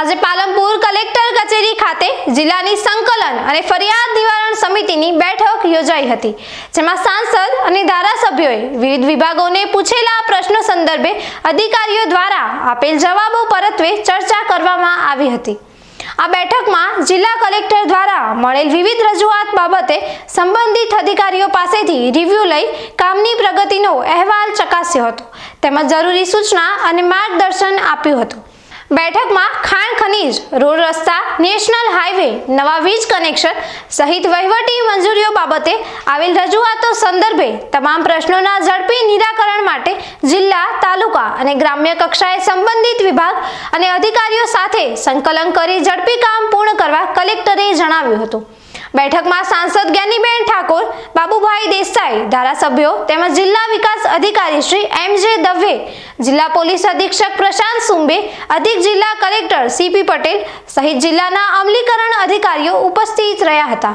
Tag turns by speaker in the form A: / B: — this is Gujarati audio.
A: આજે પાલનપુર કલેક્ટર કચેરી ખાતે જિલ્લાની સંકલન અને ફરિયાદ નિવારણ સમિતિની બેઠક યોજાઈ હતી, જેમાં સાંસદ અને ધારાસભ્યોએ વિવિધ વિભાગોને પૂછેલા પ્રશ્નો સંદર્ભે અધિકારીઓ દ્વારા આપેલ જવાબો પરત્વે ચર્ચા કરવામાં આવી હતી. આ બેઠકમાં જિલ્લા કલેક્ટર દ્વારા મળેલ વિવિધ રજૂઆત બાબતે સંબંધિત અધિકારીઓ પાસેથી રિવ્યૂ લઈ કામની પ્રગતિનો અહેવાલ ચકાસ્યો હતો, તેમજ જરૂરી સૂચના અને માર્ગદર્શન આપ્યું હતું. બેઠકમાં ખાણ ખનીજ, રોડ રસ્તા, નેશનલ હાઈવે નવા વીજ કનેક્શન સહિત વહીવટી મંજૂરીઓ બાબતે આવેલ રજૂઆતો સંદર્ભે તમામ પ્રશ્નોના ઝડપી નિરાકરણ માટે જિલ્લા, તાલુકા અને ગ્રામ્ય કક્ષાએ સંબંધિત વિભાગ અને અધિકારીઓ સાથે સંકલન કરી ઝડપી કામ પૂર્ણ કરવા કલેક્ટરે જણાવ્યું હતું. બેઠકમાં સાંસદ જ્ઞાનીબેન ઠાકોર દેસાઈ ધારાસભ્યો તેમજ જિલ્લા વિકાસ અધિકારી શ્રી એમ જે દવે, જિલ્લા પોલીસ અધિક્ષક પ્રશાંત સુંબે, અધિક જિલ્લા કલેક્ટર સીપી પટેલ સહિત જિલ્લાના અમલીકરણ અધિકારીઓ ઉપસ્થિત રહ્યા હતા.